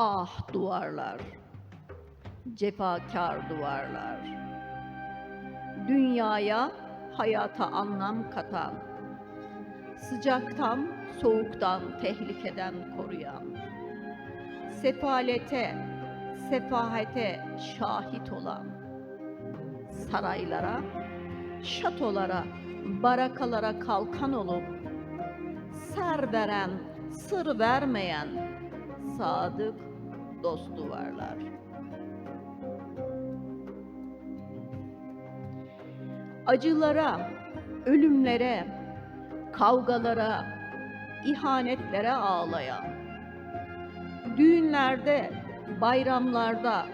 Ah duvarlar, cefakar duvarlar. Dünyaya, hayata anlam katan, sıcaktan, soğuktan, tehlikeden koruyan, sefalete, sefahete şahit olan, saraylara, şatolara, barakalara kalkan olup, ser veren, sır vermeyen, sadık dost duvarlar. Acılara, ölümlere, kavgalara, ihanetlere ağlayan, düğünlerde, bayramlarda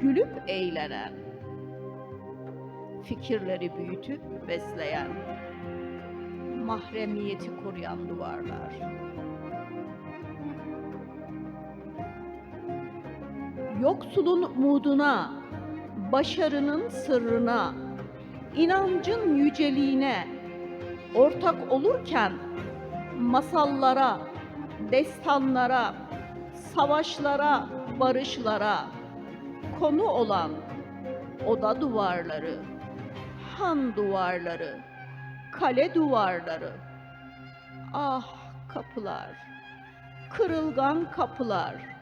gülüp eğlenen, fikirleri büyütüp besleyen, mahremiyeti koruyan duvarlar. Yoksulun umuduna, başarının sırrına, inancın yüceliğine ortak olurken masallara, destanlara, savaşlara, barışlara konu olan oda duvarları, han duvarları, kale duvarları, ah kapılar, kırılgan kapılar,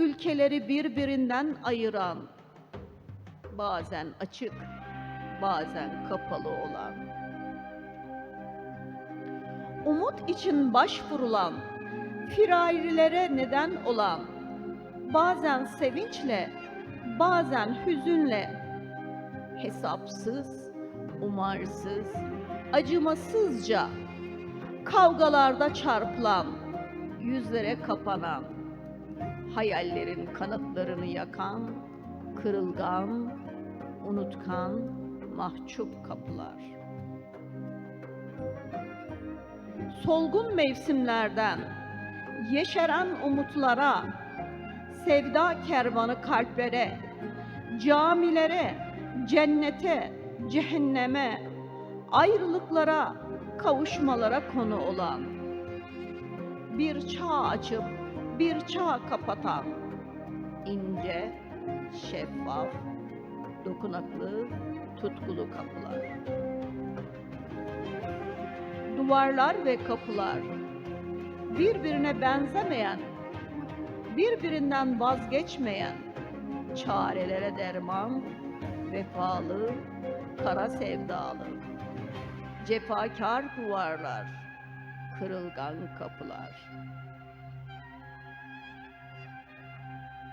ülkeleri birbirinden ayıran, bazen açık, bazen kapalı olan. Umut için başvurulan, firarilere neden olan, bazen sevinçle, bazen hüzünle, hesapsız, umarsız, acımasızca, kavgalarda çarpılan, yüzlere kapanan, hayallerin kanatlarını yakan, kırılgan, unutkan, mahcup kapılar. Solgun mevsimlerden, yeşeren umutlara, sevda kervanı kalplere, camilere, cennete, cehenneme, ayrılıklara, kavuşmalara konu olan, bir çağ açıp bir çağ kapatan, ince, şeffaf, dokunaklı, tutkulu kapılar. Duvarlar ve kapılar birbirine benzemeyen, birbirinden vazgeçmeyen, çarelere derman, vefalı, kara sevdalı, cefakar duvarlar, kırılgan kapılar.